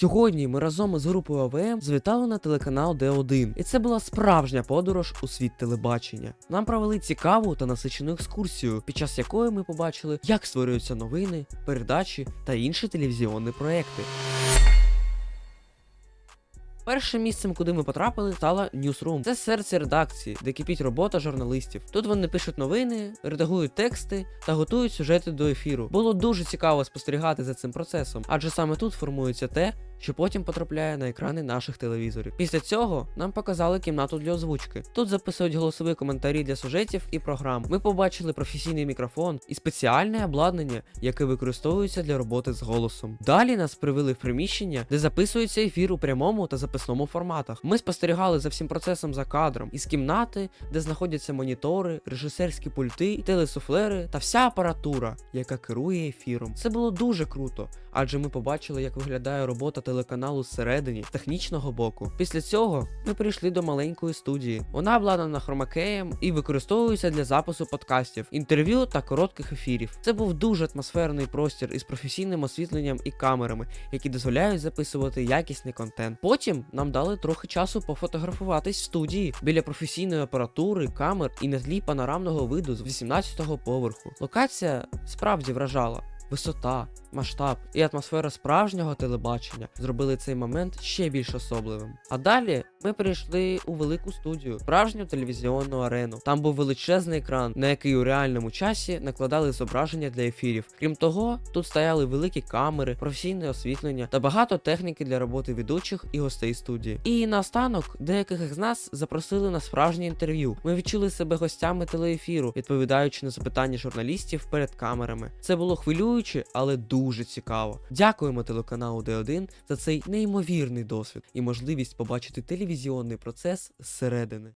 Сьогодні ми разом із групою АВМ звітали на телеканал Д1, і це була справжня подорож у світ телебачення. Нам провели цікаву та насичену екскурсію, під час якої ми побачили, як створюються новини, передачі та інші телевізіонні проекти. Першим місцем, куди ми потрапили, стала Newsroom. Це серце редакції, де кипіть робота журналістів. Тут вони пишуть новини, редагують тексти та готують сюжети до ефіру. Було дуже цікаво спостерігати за цим процесом, адже саме тут формується те, що потім потрапляє на екрани наших телевізорів. Після цього нам показали кімнату для озвучки. Тут записують голосові коментарі для сюжетів і програм. Ми побачили професійний мікрофон і спеціальне обладнання, яке використовується для роботи з голосом. Далі нас привели в приміщення, де записується ефір у прямому та записному форматах. Ми спостерігали за всім процесом за кадром із кімнати, де знаходяться монітори, режисерські пульти, телесуфлери та вся апаратура, яка керує ефіром. Це було дуже круто, адже ми побачили, як виглядає робота телеканалу зсередині з технічного боку. Після цього ми прийшли до маленької студії. Вона обладнана хромакеєм і використовується для запису подкастів, інтерв'ю та коротких ефірів. Це був дуже атмосферний простір із професійним освітленням і камерами, які дозволяють записувати якісний контент. Потім нам дали трохи часу пофотографуватись в студії біля професійної апаратури, камер і на тлі панорамного виду з 18-го поверху. Локація справді вражала. Висота, масштаб і атмосфера справжнього телебачення зробили цей момент ще більш особливим. А далі ми прийшли у велику студію, справжню телевізіонну арену. Там був величезний екран, на який у реальному часі накладали зображення для ефірів. Крім того, тут стояли великі камери, професійне освітлення та багато техніки для роботи ведучих і гостей студії. І наостанок деяких з нас запросили на справжнє інтерв'ю. Ми відчули себе гостями телеефіру, відповідаючи на запитання журналістів перед камерами. Це було хвилююче, але дуже цікаво. Дякуємо телеканалу Д1 за цей неймовірний досвід і можливість побачити телевізіонний процес зсередини.